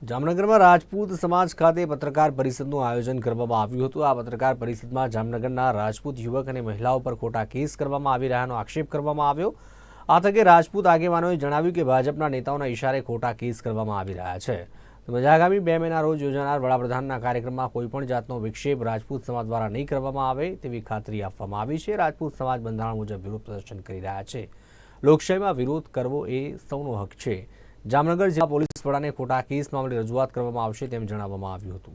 જામનગરમાં રાજપૂત સમાજ ખાતે પત્રકાર પરિષદનું આયોજન કરવામાં આવ્યું હતું. આ પત્રકાર પરિષદમાં જામનગરના રાજપૂત યુવક અને મહિલાઓ પર ખોટા કેસ કરવામાં આવી રહ્યાનો આક્ષેપ કરવામાં આવ્યો. આ તકે રાજપૂત આગેવાનોએ જણાવ્યું કે ભાજપના નેતાઓના ઇશારે ખોટા કેસ કરવામાં આવી રહ્યા છે. તેમજ આગામી બે મહિના રોજ યોજાનાર વડાપ્રધાનના કાર્યક્રમમાં કોઈપણ જાતનો વિક્ષેપ રાજપૂત સમાજ દ્વારા નહીં કરવામાં આવે તેવી ખાતરી આપવામાં આવી છે. રાજપૂત સમાજ બંધારણ મુજબ વિરોધ પ્રદર્શન કરી રહ્યા છે. લોકશાહીમાં વિરોધ કરવો એ સૌનો હક છે. જામનગર જિલ્લા પોલીસ વડાને ખોટા કેસ મામલે રજૂઆત કરવામાં આવશે તેમ જણાવવામાં આવ્યું હતું.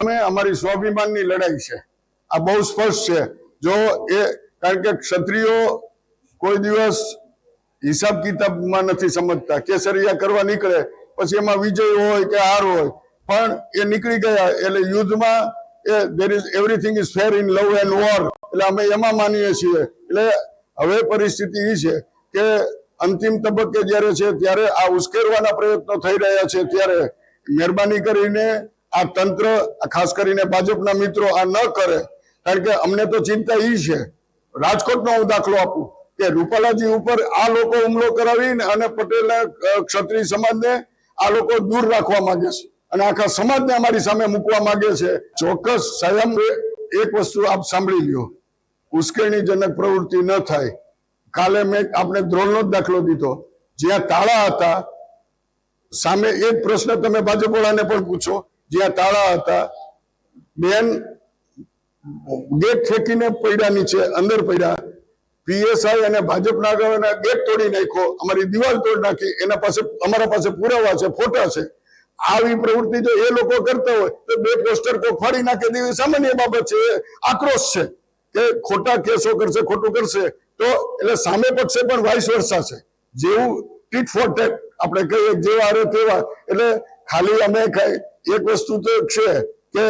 અમે અમારી સ્વાભિમાનની લડાઈ છે. આ બહુ સ્પષ્ટ છે. જો એ, કારણ કે ક્ષત્રિયો કોઈ દિવસ હિસાબ કિતાબમાં નથી સમજતા. કેસરિયા કરવા નીકળે, પછી એમાં વિજય હોય કે હાર હોય, પણ એ નીકળી ગયા એટલે યુદ્ધમાં એ there is everything is fair in love and war એટલે અમે એમાં માનીએ છીએ. એટલે હવે પરિસ્થિતિ એ છે કે અંતિમ તબક્કે જ્યારે છે ત્યારે આ ઉશ્કેરવાના પ્રયત્નો થઈ રહ્યા છે, ત્યારે મહેરબાની કરીને આ તંત્ર ખાસ કરીને ભાજપના મિત્રો આ ન કરે, કારણ કે અમને તો ચિંતા એ છે, રાજકોટનો હું દાખલો આપું, કે રૂપાલાજી ઉપર આ લોકો હુમલો કરાવીને અને પટેલ ક્ષત્રિય સમાજને આ લોકો દૂર રાખવા માંગે છે અને આખા સમાજને અમારી સામે મૂકવા માંગે છે. ચોક્કસ સ્વયં એક વસ્તુ આપ સાંભળી લ્યો, ઉશ્કેરણીજનક પ્રવૃત્તિ ન થાય. કાલે મેં આપણે દ્રોણનો જ દાખલો દીધો. જ્યાં તાળા હતા, સામે એક પ્રશ્ન તમે ભાજપવાળાને પણ પૂછો. જ્યાં તાળા હતા, બેન, ગેટ ફેંકીને પડ્યા નીચે, અંદર પડ્યા. પીએસઆઈ અને ભાજપના આગળના ગેટ તોડી નાખ્યો. અમારી દિવાલ તોડી નાખી. એના પાસે, અમારા પાસે પુરાવા છે, ફોટા છે. આવી પ્રવૃત્તિ જો એ લોકો કરતા હોય, તો બે પોસ્ટર કોઈ ફાડી નાખે તેવી સામાન્ય બાબત છે. આક્રોશ છે. કે ખોટા કેસો કરશે, ખોટું કરશે. તો એટલે સામે પક્ષે પણ વાઇસ વર્ષા છે. જેવું ટીટ ફોર ટેટ આપણે કહીએ, જેવા હારે તેવા. એટલે ખાલી અમે એક વસ્તુ તો છે કે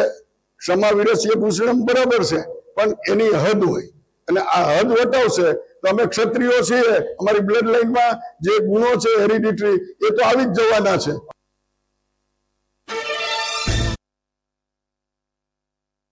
ક્ષમા વિરસીએ ભૂષણમ બરાબર છે, પણ એની હદ હોય. અને આ હદ વટાવશે તો અમે ક્ષત્રિયો છીએ. અમારી બ્લડ લાઈનમાં જે ગુણો છે હેરિડિટરી એ તો આવી જ જવાના છે.